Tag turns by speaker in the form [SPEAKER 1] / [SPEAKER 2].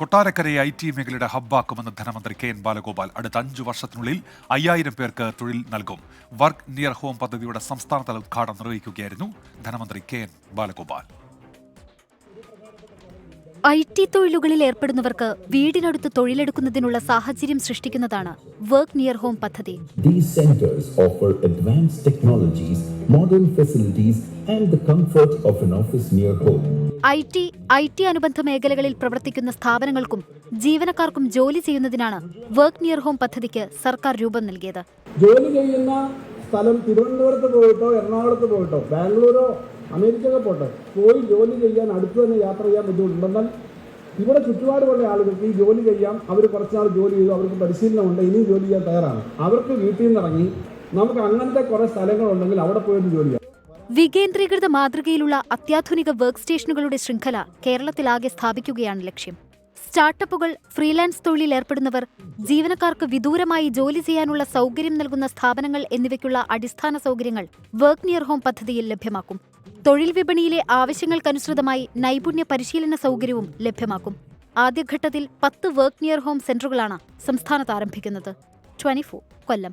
[SPEAKER 1] കൊട്ടാരക്കരയെ I T മേഖലയുടെ ഹബ്ബാക്കുമെന്ന് ധനമന്ത്രി K N Balagopal അടുത്ത അഞ്ചു വർഷത്തിനുള്ളിൽ അയ്യായിരം പേർക്ക് തൊഴിൽ നൽകും. വർക്ക് നിയർ ഹോം പദ്ധതിയുടെ സംസ്ഥാനതല ഉദ്ഘാടനം നിർവഹിക്കുകയായിരുന്നു ധനമന്ത്രി K N Balagopal.
[SPEAKER 2] I T തൊഴിലുകളിൽ ഏർപ്പെടുന്നവർക്ക് വീടിനടുത്ത് തൊഴിലെടുക്കുന്നതിനുള്ള സാഹചര്യം സൃഷ്ടിക്കുന്നതാണ് വർക്ക് നിയർ ഹോം പദ്ധതി
[SPEAKER 3] These centers offer advanced technologies, modern facilities, and the comfort of an office near home.
[SPEAKER 2] I T I T അനുബന്ധ മേഖലകളിൽ പ്രവർത്തിക്കുന്ന സ്ഥാപനങ്ങൾക്കും ജീവനക്കാർക്കും ജോലി ചെയ്യുന്നതിനാണ് വർക്ക് നിയർ ഹോം പദ്ധതിക്ക് സർക്കാർ രൂപം നൽകിയത്
[SPEAKER 4] ജോലി ചെയ്യുന്ന സ്ഥലം തിരുവനന്തപുരത്ത് പോയിട്ടോ എറണാകുളത്ത് പോയിട്ടോ ബാംഗ്ലൂരോ അമേരിക്കയൊക്കെ പോട്ടെ. പോയി ജോലി ചെയ്യാൻ അടുത്ത് തന്നെ യാത്ര ചെയ്യാൻ ബുദ്ധിമുട്ടുണ്ടെന്നാൽ ഇവിടെ ചുറ്റുപാടുമുള്ള ആളുകൾക്ക് ഈ ജോലി ചെയ്യാം. അവർ കുറച്ചാൾ ജോലി ചെയ്തു. അവർക്ക് പരിശീലനമുണ്ട്. ഇനിയും ജോലി ചെയ്യാൻ തയ്യാറാണ്. അവർക്ക് വീട്ടിൽ നിന്ന് ഇറങ്ങി നമുക്ക് അങ്ങനത്തെ കുറെ സ്ഥലങ്ങളുണ്ടെങ്കിൽ അവിടെ പോയിട്ട് ജോലി ചെയ്യാം.
[SPEAKER 2] വികേന്ദ്രീകൃത മാതൃകയിലുള്ള അത്യാധുനിക വർക്ക് സ്റ്റേഷനുകളുടെ ശൃംഖല കേരളത്തിലാകെ സ്ഥാപിക്കുകയാണ് ലക്ഷ്യം. സ്റ്റാർട്ടപ്പുകൾ ഫ്രീലാൻസ് തൊഴിലിൽ ഏർപ്പെടുന്നവർ ജീവനക്കാർക്ക് വിദൂരമായി ജോലി ചെയ്യാനുള്ള സൗകര്യം നൽകുന്ന സ്ഥാപനങ്ങൾ എന്നിവയ്ക്കുള്ള അടിസ്ഥാന സൗകര്യങ്ങൾ വർക്ക് നിയർ ഹോം പദ്ധതിയിൽ ലഭ്യമാക്കും. തൊഴിൽ വിപണിയിലെ ആവശ്യങ്ങൾക്കനുസൃതമായി നൈപുണ്യ പരിശീലന സൗകര്യവും ലഭ്യമാക്കും. ആദ്യഘട്ടത്തിൽ പത്ത് വർക്ക് നിയർ ഹോം സെന്ററുകളാണ് സംസ്ഥാനത്ത് ആരംഭിക്കുന്നത്. ട്വന്റി കൊല്ലം.